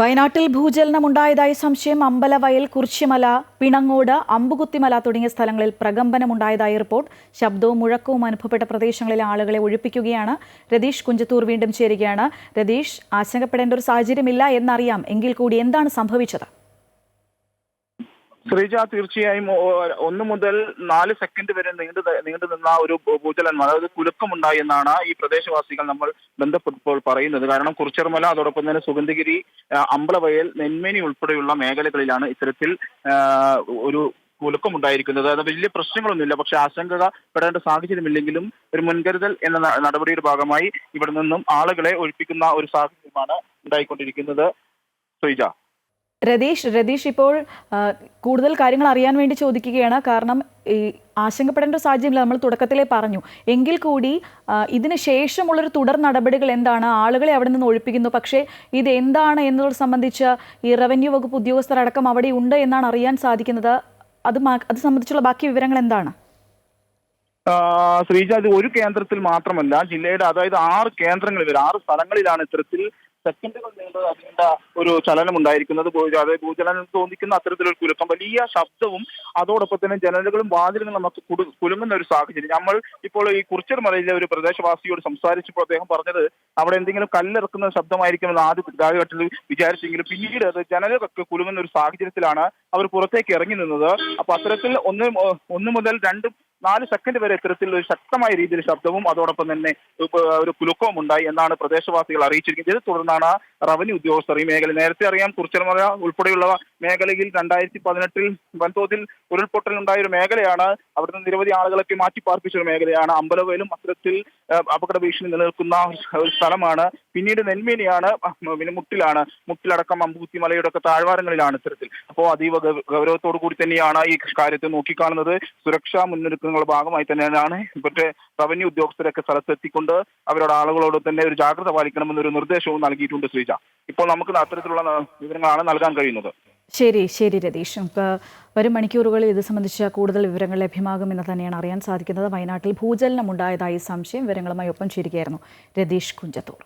വയനാട്ടിൽ ഭൂചലനമുണ്ടായതായി സംശയം അമ്പലവയൽ കുർച്ചിമല പിണങ്ങോട് അമ്പുകുത്തിമല തുടങ്ങിയ സ്ഥലങ്ങളിൽ പ്രകമ്പനം ഉണ്ടായതായി റിപ്പോർട്ട്. ശബ്ദവും മുഴക്കവും അനുഭവപ്പെട്ട പ്രദേശങ്ങളിലെ ആളുകളെ ഒഴിപ്പിക്കുകയാണ്. രതീഷ് കുഞ്ചത്തൂർ വീണ്ടും ചേരുകയാണ്. രതീഷ് ആശങ്കപ്പെടേണ്ട ഒരു സാഹചര്യമില്ല എന്നറിയാം. എങ്കിൽ കൂടി എന്താണ് സംഭവിച്ചത്? ശ്രീജ തീർച്ചയായും ഒന്ന് മുതൽ നാല് സെക്കൻഡ് വരെ നീണ്ടു നീണ്ടു നിന്ന ഒരു ഭൂചലനം അതായത് കുലുക്കമുണ്ടായി എന്നാണ് ഈ പ്രദേശവാസികൾ നമ്മൾ ബന്ധപ്പെട്ടപ്പോൾ പറയുന്നത്. കാരണം കുറിച്ചർമല അതോടൊപ്പം തന്നെ സുഗന്ധഗിരി അമ്പളവയൽ നെന്മേനി ഉൾപ്പെടെയുള്ള മേഖലകളിലാണ് ഇത്തരത്തിൽ ഒരു കുലുക്കമുണ്ടായിരിക്കുന്നത്. അത് വലിയ പ്രശ്നങ്ങളൊന്നുമില്ല. പക്ഷെ ആശങ്കപ്പെടേണ്ട സാഹചര്യമില്ലെങ്കിലും ഒരു മുൻകരുതൽ എന്ന നടപടിയുടെ ഭാഗമായി ഇവിടെ നിന്നും ആളുകളെ ഒഴിപ്പിക്കുന്ന ഒരു സാഹചര്യമാണ് ഉണ്ടായിക്കൊണ്ടിരിക്കുന്നത്. ശ്രീജ. രതീഷ് രതീഷ് ഇപ്പോൾ കൂടുതൽ കാര്യങ്ങൾ അറിയാൻ വേണ്ടി ചോദിക്കുകയാണ്. കാരണം ഈ ആശങ്കപ്പെടേണ്ട സാഹചര്യമില്ല. നമ്മൾ തുടക്കത്തിലേ പറഞ്ഞു. എങ്കിൽ കൂടി ഇതിന് ശേഷമുള്ളൊരു തുടർ നടപടികൾ എന്താണ്? ആളുകളെ അവിടെ നിന്ന് ഒഴിപ്പിക്കുന്നു. പക്ഷേ ഇത് എന്താണ് എന്നത് സംബന്ധിച്ച് ഈ റവന്യൂ വകുപ്പ് ഉദ്യോഗസ്ഥരടക്കം അവിടെ ഉണ്ട് എന്നാണ് അറിയാൻ സാധിക്കുന്നത്. അത് അത് സംബന്ധിച്ചുള്ള ബാക്കി വിവരങ്ങൾ എന്താണ്? ശ്രീജ ഇത് ഒരു കേന്ദ്രത്തിൽ മാത്രമല്ല ജില്ലയുടെ അതായത് ആറ് കേന്ദ്രങ്ങളിൽ വരെ ആറ് സ്ഥലങ്ങളിലാണ് ഇത്തരത്തിൽ സെക്കൻഡുകൾ നീണ്ടത് നീണ്ട ഒരു ചലനം ഉണ്ടായിരിക്കുന്നത് അതായത് ഭൂചലനം തോന്നിക്കുന്ന അത്തരത്തിലൊരു കുലുക്കം വലിയ ശബ്ദവും അതോടൊപ്പം തന്നെ ജനലുകളും വാതിലുകളും നമുക്ക് കുലുങ്ങുന്ന ഒരു സാഹചര്യം. നമ്മൾ ഇപ്പോൾ ഈ കുറിച്ചർ മലയിലെ ഒരു പ്രദേശവാസിയോട് സംസാരിച്ചപ്പോൾ അദ്ദേഹം പറഞ്ഞത് അവിടെ എന്തെങ്കിലും കല്ലിറക്കുന്ന ശബ്ദമായിരിക്കുമെന്ന് ആദ്യ കാലഘട്ടത്തിൽ വിചാരിച്ചെങ്കിലും പിന്നീട് അത് ജനലുകളൊക്കെ കുലുങ്ങുന്ന ഒരു സാഹചര്യത്തിലാണ് അവർ പുറത്തേക്ക് ഇറങ്ങി നിന്നത്. അപ്പൊ അത്തരത്തിൽ ഒന്ന് ഒന്ന് മുതൽ രണ്ട് നാല് സെക്കൻഡ് വരെ ഇത്തരത്തിൽ ഒരു ശക്തമായ രീതിയിൽ ശബ്ദവും അതോടൊപ്പം തന്നെ ഒരു കുലുക്കവും ഉണ്ടായി എന്നാണ് പ്രദേശവാസികൾ അറിയിച്ചിരിക്കുന്നത്. ഇതേ തുടർന്നാണ് റവന്യൂ ഉദ്യോഗസ്ഥർ ഈ മേഖല നേരത്തെ അറിയാം കുറിച്ചമല ഉൾപ്പെടെയുള്ള മേഖലയിൽ രണ്ടായിരത്തി പതിനെട്ടിൽ വൻതോതിൽ ഉരുൾപൊട്ടൽ ഉണ്ടായ ഒരു മേഖലയാണ്. അവിടുന്ന് നിരവധി ആളുകളൊക്കെ മാറ്റി പാർപ്പിച്ച ഒരു മേഖലയാണ്. അമ്പലവയലും അത്തരത്തിൽ അപകട ഭീഷണി നിലനിൽക്കുന്ന ഒരു സ്ഥലമാണ്. പിന്നീട് നെൽമേനിയാണ് പിന്നെ മുട്ടിലാണ്. മുട്ടിലടക്കം അമ്പൂത്തി മലയുടെ ഒക്കെ താഴ്വാരങ്ങളിലാണ് ഇത്തരത്തിൽ. അപ്പോൾ അതീവ ഗൗരവത്തോടു കൂടി തന്നെയാണ് ഈ കാര്യത്തെ നോക്കിക്കാണുന്നത്. സുരക്ഷാ മുന്നൊരുക്കങ്ങളുടെ ഭാഗമായി തന്നെയാണ് ഇപ്പോഴത്തെ റവന്യൂ ഉദ്യോഗസ്ഥരൊക്കെ സ്ഥലത്തെത്തിക്കൊണ്ട് അവരോട് ആളുകളോട് തന്നെ ഒരു ജാഗ്രത പാലിക്കണമെന്നൊരു നിർദ്ദേശവും നൽകിയിട്ടുണ്ട് ശ്രീജ. ഇപ്പോൾ നമുക്ക് അത്തരത്തിലുള്ള വിവരങ്ങളാണ് നൽകാൻ കഴിയുന്നത്. ശരി ശരി രതീഷ്. നമുക്ക് വരും മണിക്കൂറുകളിൽ ഇത് സംബന്ധിച്ച കൂടുതൽ വിവരങ്ങൾ ലഭ്യമാകുമെന്ന് തന്നെയാണ് അറിയാൻ സാധിക്കുന്നത്. വയനാട്ടിൽ ഭൂചലനം ഉണ്ടായതായി സംശയം വിവരങ്ങളുമായി ഒപ്പം ചേരുകയായിരുന്നു രതീഷ് കുഞ്ചത്തൂർ